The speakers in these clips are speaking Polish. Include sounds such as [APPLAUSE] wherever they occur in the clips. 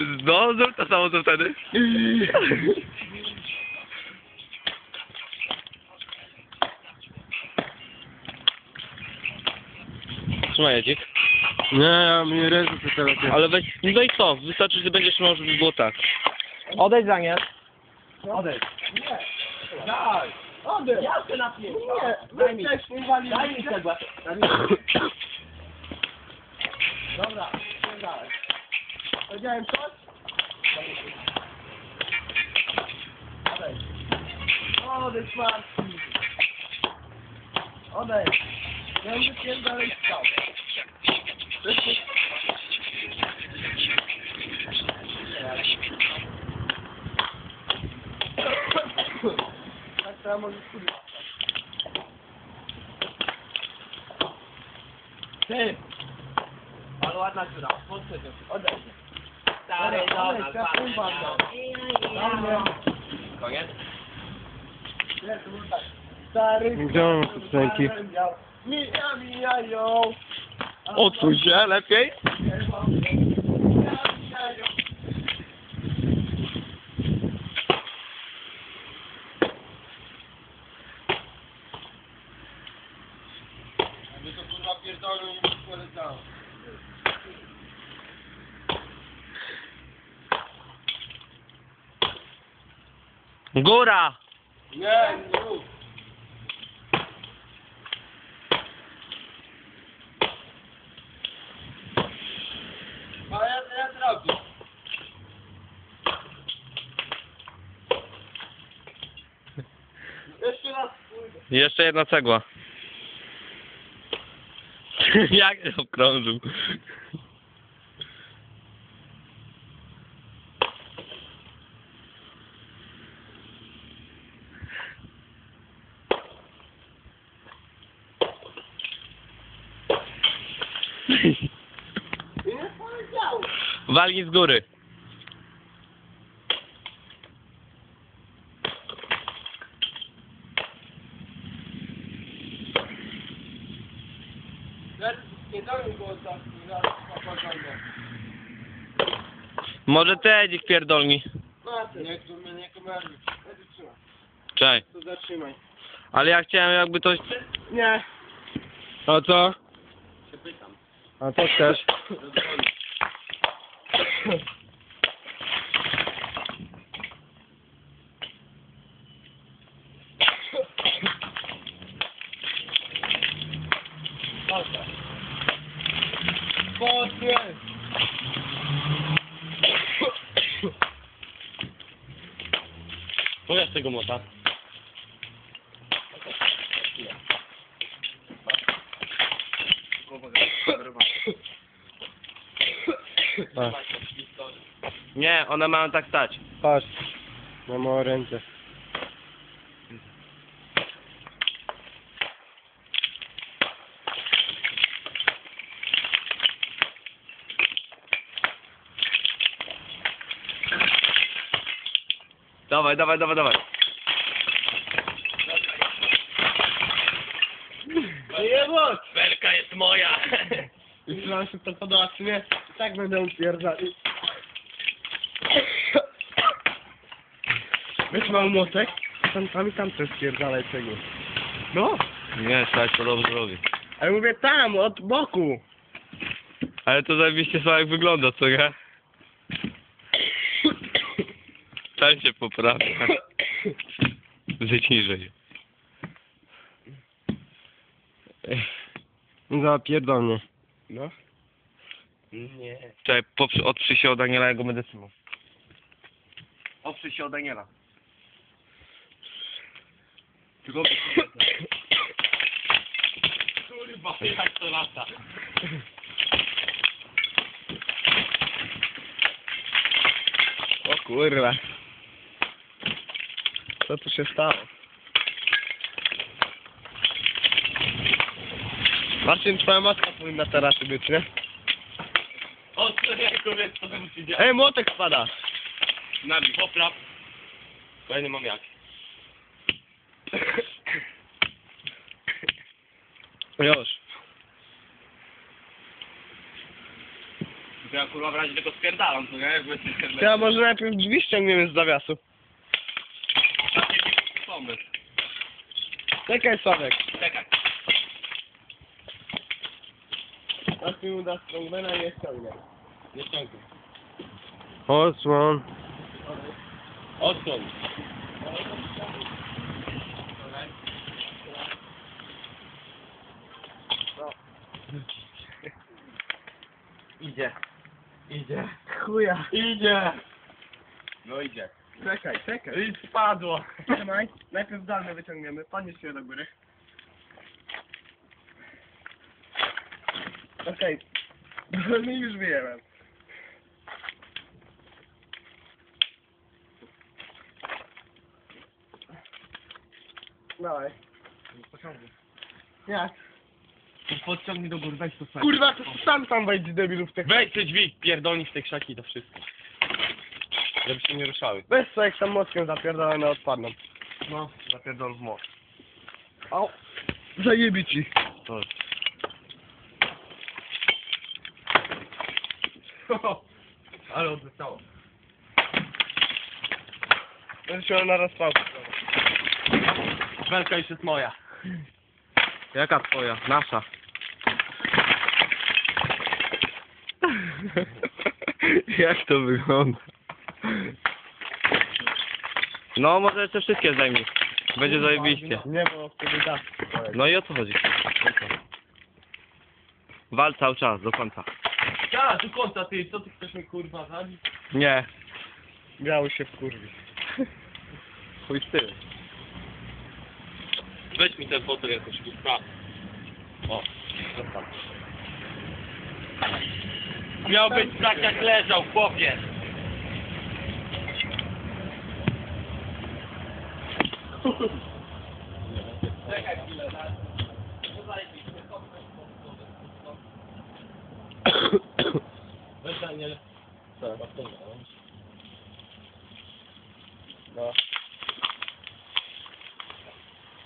No, zrób to samo co wtedy. Trzymaj Edzik. Nie, ja mi ręce to teraz. Ale weź, no i co? Wystarczy, że będziesz miał, żeby było tak. Odejdź za nie. Odejdź. Nie. Daj. Odejdź. Ja chcę na Nie. Daj mi. Daj mi mi. Dobra. dalej. Powiedziałem coś? Odejdź. Odejdź, Marcin. Odejdź. Ja będę cię dalej stał. Tak, teraz możesz kupić. Ty! Ale ładna dziura. Odejdź. Stary, dobra, Koniec? Stary, Gdzie mam piosenki? Mija, mijają. Odsuń się, lepiej. Góra! Nie, nie. Jeszcze. Jeszcze jedna cegła. [LAUGHS] Jak okrążył? Nie powiedział. Walnij z góry. Może ty Edzik pierdolni. Nie, to mnie nie. Czaj. To zatrzymaj. Ale ja chciałem jakby coś... Nie. A co? Się pytam. A co chcesz? 我也是个模特。Nie, one mają tak stać. Patrz. Na moją ręce. Dawaj, dawaj, dawaj, dawaj. Nie bądź. Belka jest moja. Jeśli wam się to podoba, czy nie, i tak będę upierdali. Wiesz, mam młotek? Tam, tam i tam też spierdalaj tego. No, Nie, stać to dobrze robi. ale mówię tam, od boku. Ale to zajebiście słabo wygląda, co nie? Tam się poprawia. Zejdź niżej. Zapierdol mnie. No. Nie. Czekaj, poprzy, odprzyj się od Daniela jego medycyną. Odprzyj się od Daniela. Kurwa, jak to lata. O kurwa. Co tu się stało? Marcin, twoja matka powinna teraz być, nie? O, co jako wiesz, co tam się dzieje? Ej, młotek spada. Nabi, popraw. Bo ja nie mam jak. Już. To ja kurwa w razie tego spierdalam, to nie? Jakby się spierdalam. Ja może najpierw drzwi ściągniemy z zawiasu. Taki pomysł. Czekaj Sławek. Czekaj. Aż mi uda ściągnąć, nie ściągnę. Nie ściągnij. Osłon. Odkąd? Idzie. Idzie. Chuja. Idzie. No idzie. Czekaj, czekaj. I spadło. Trzymaj. Najpierw dalne wyciągniemy. Podnieś się do góry. Okej. Okay. My już wyjęłem. Dawaj. Jak? Podciągnij do góry, weź to sobie. Kurwa, to sam tam wejdź debilu w te Weź te drzwi, pierdolnij w te krzaki i to wszystko. Żeby się nie ruszały. Weź co jak tam mockiem zapierdolone odpadną. No, zapierdol w moc. Au. Zajebie ci. To. [LAUGHS] Ale odzyskało. Będę się na rozpałkę. Welka już jest moja. Jaka twoja? Nasza. [LAUGHS] Jak to wygląda? No, może jeszcze wszystkie zajmij. Będzie zajebiście. Nie, bo wtedy da. No i o co chodzi? Wal cały czas, do końca. Ja, tu końca ty, co ty chcesz mi kurwa zabić? Nie. Miały się wkurwić. Chuj z tyłu. Weź mi ten fotel jakoś kurwa. O, zostaw. Miał być tak jak leżał, chłopie. Czekaj chwilę, tak? Weź Daniel. No.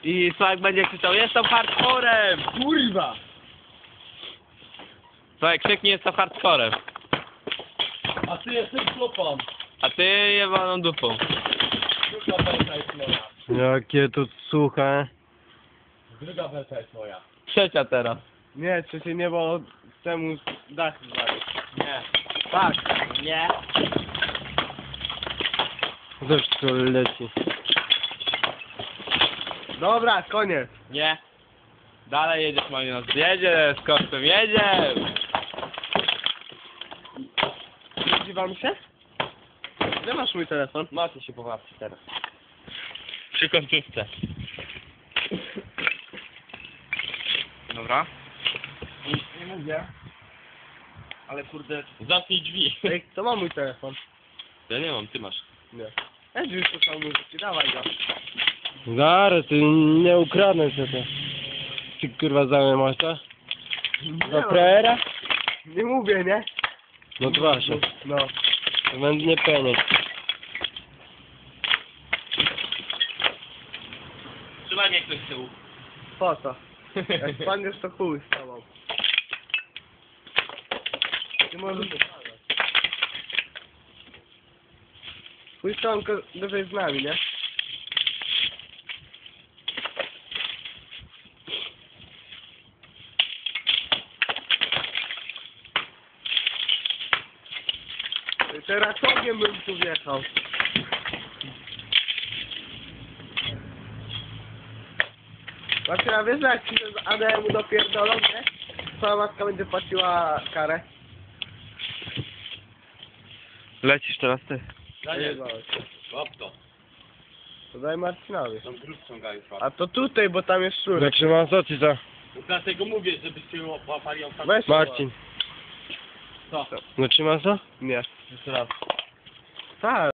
I Sławek będzie krzyczał, jestem hardcorem! Kurwa! Sławek krzyknie, jestem hardcorem. A ty jesteś chłopą. A ty jebaną dupą. Druga belka jest moja. Jakie to suche. Druga belka jest moja. Trzecia teraz. Nie, trzecie nie, bo temu dach zwalił. Nie. Tak. Nie. Tu leci. Dobra, koniec. Nie. Dalej jedziesz Malina. Jedzie z kosztem, jedzie! Widzi wam się? Gdzie masz mój telefon? Macie się pobawcie teraz. Przy końcówce. Dobra. Nic nie mówię. Ale kurde... Zamknij drzwi. Ej, to ma mój telefon. Ja nie mam, ty masz. Nie. Ja już słucham muzyki, dawaj go. Zaraz, ty nie ukradnę się to. Ty kurwa zamiast to? Do frajera? Nie mówię, nie? No to właśnie. No. To Będę nie penieć. Trzymaj mnie ktoś z tyłu. Po co? Jak spadniesz to chuj z tobą. Ty możesz. Chuj z tobą gorzej z nami, nie? Teraz ogniem bym tu wjechał. Znaczy, a wiesz, że jak ci się z ADM-u dopierdolą, nie? Twoja matka będzie płaciła karę. Lecisz teraz ty. Daniel, łap to. To daj Marcinowi. Tam grób A to tutaj, bo tam jest szczurek. Zatrzymam co ci to? Dlatego mówię, żebyście łapali ją Weź Marcin. Co? Zatrzymasz to? Nie. 你知道这